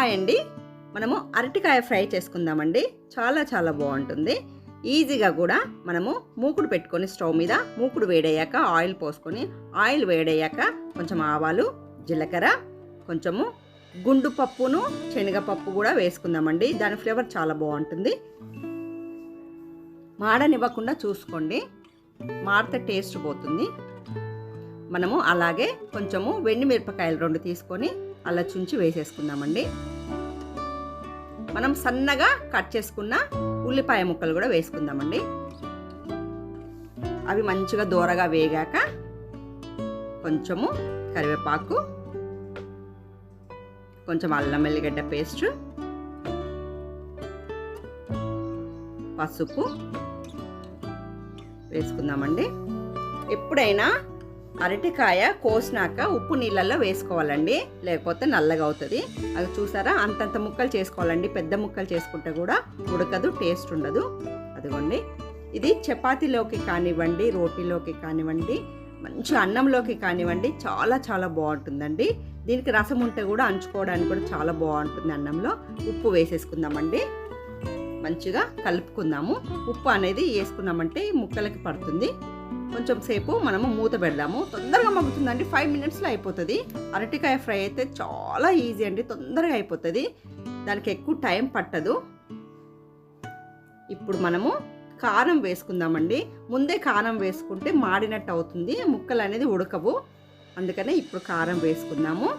Hi అండి మనము అరటికాయ ఫ్రై చేసుకుందామండి. చాలా చాలా బాగుంటుంది. ఈజీగా కూడా మనము మూకుడు పెట్టుకొని స్టవ్ మీద మూకుడు వేడయ్యాక ఆయిల్ పోసుకొని ఆయిల్ వేడయ్యాక కొంచెం ఆవాలు జీలకర్ర కొంచెము గుండు పప్పును శనగపప్పు కూడా వేసుకుందామండి. దాని ఫ్లేవర్ చాలా బాగుంటుంది. మాడనివ్వకుండా చూసుకోండి. మాడితే టేస్ట్ పోతుంది. మనము అలాగే కొంచెము వెండి మిరపకాయలు రెండు తీసుకొని అలా చుంచి వేసేసుకుందామండి. మనం సన్నగా కట్ చేసుకున్న ఉల్లిపాయ ముక్కలు కూడా వేసుకుందామండి. అవి మంచిగా దూరగా వేగాక కొంచెము కరివేపాకు కొంచెం అల్లం వెల్లిగడ్డ పేస్ట్ పసుపు వేసుకుందామండి. ఎప్పుడైనా అరటికాయ కోసినాక ఉప్పు నీళ్ళల్లో వేసుకోవాలండి. లేకపోతే నల్లగా అవుతుంది. అది చూసారా? అంతంత ముక్కలు చేసుకోవాలండి. పెద్ద ముక్కలు చేసుకుంటే కూడా ఉడకదు టేస్ట్ ఉండదు. అదిగోండి. ఇది చపాతీలోకి కానివ్వండి రోటీలోకి కానివ్వండి మంచి అన్నంలోకి కానివ్వండి చాలా చాలా బాగుంటుందండి. దీనికి రసం ఉంటే కూడా అంచుకోవడానికి కూడా చాలా బాగుంటుంది అన్నంలో. ఉప్పు వేసేసుకుందామండి. మంచిగా కలుపుకుందాము. ఉప్పు అనేది వేసుకున్నామంటే ముక్కలకి పడుతుంది. కొంచెం సేపు మనము మూత పెడదాము. తొందరగా మగ్గుతుందండి. ఫైవ్ మినిట్స్లో అయిపోతుంది. అరటికాయ ఫ్రై అయితే చాలా ఈజీ అండి. తొందరగా అయిపోతుంది. దానికి ఎక్కువ టైం పట్టదు. ఇప్పుడు మనము కారం వేసుకుందామండి. ముందే కారం వేసుకుంటే మాడినట్టు అవుతుంది. ముక్కలు అనేది ఉడకవు. అందుకనే ఇప్పుడు కారం వేసుకుందాము.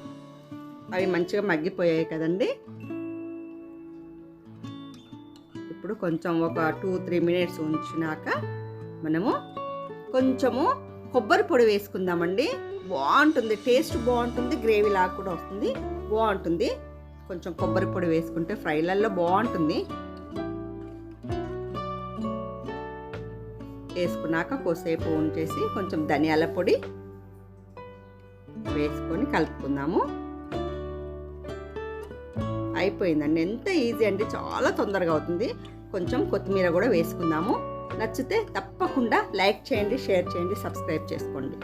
అవి మంచిగా మగ్గిపోయాయి కదండి. ఇప్పుడు కొంచెం ఒక టూ త్రీ మినిట్స్ ఉంచినాక మనము కొంచెము కొబ్బరి పొడి వేసుకుందామండి. బాగుంటుంది టేస్ట్ బాగుంటుంది గ్రేవీ లాగా కూడా వస్తుంది. బాగుంటుంది. కొంచెం కొబ్బరి పొడి వేసుకుంటే ఫ్రైలలో బాగుంటుంది. వేసుకున్నాక కోసేపు ఉంచేసి కొంచెం ధనియాల పొడి వేసుకొని కలుపుకుందాము. అయిపోయిందండి. ఎంత ఈజీ అండి. చాలా తొందరగా అవుతుంది. కొంచెం కొత్తిమీర కూడా వేసుకుందాము. నచ్చితే తప్పకుండా లైక్ చేయండి షేర్ చేయండి సబ్స్క్రైబ్ చేసుకోండి.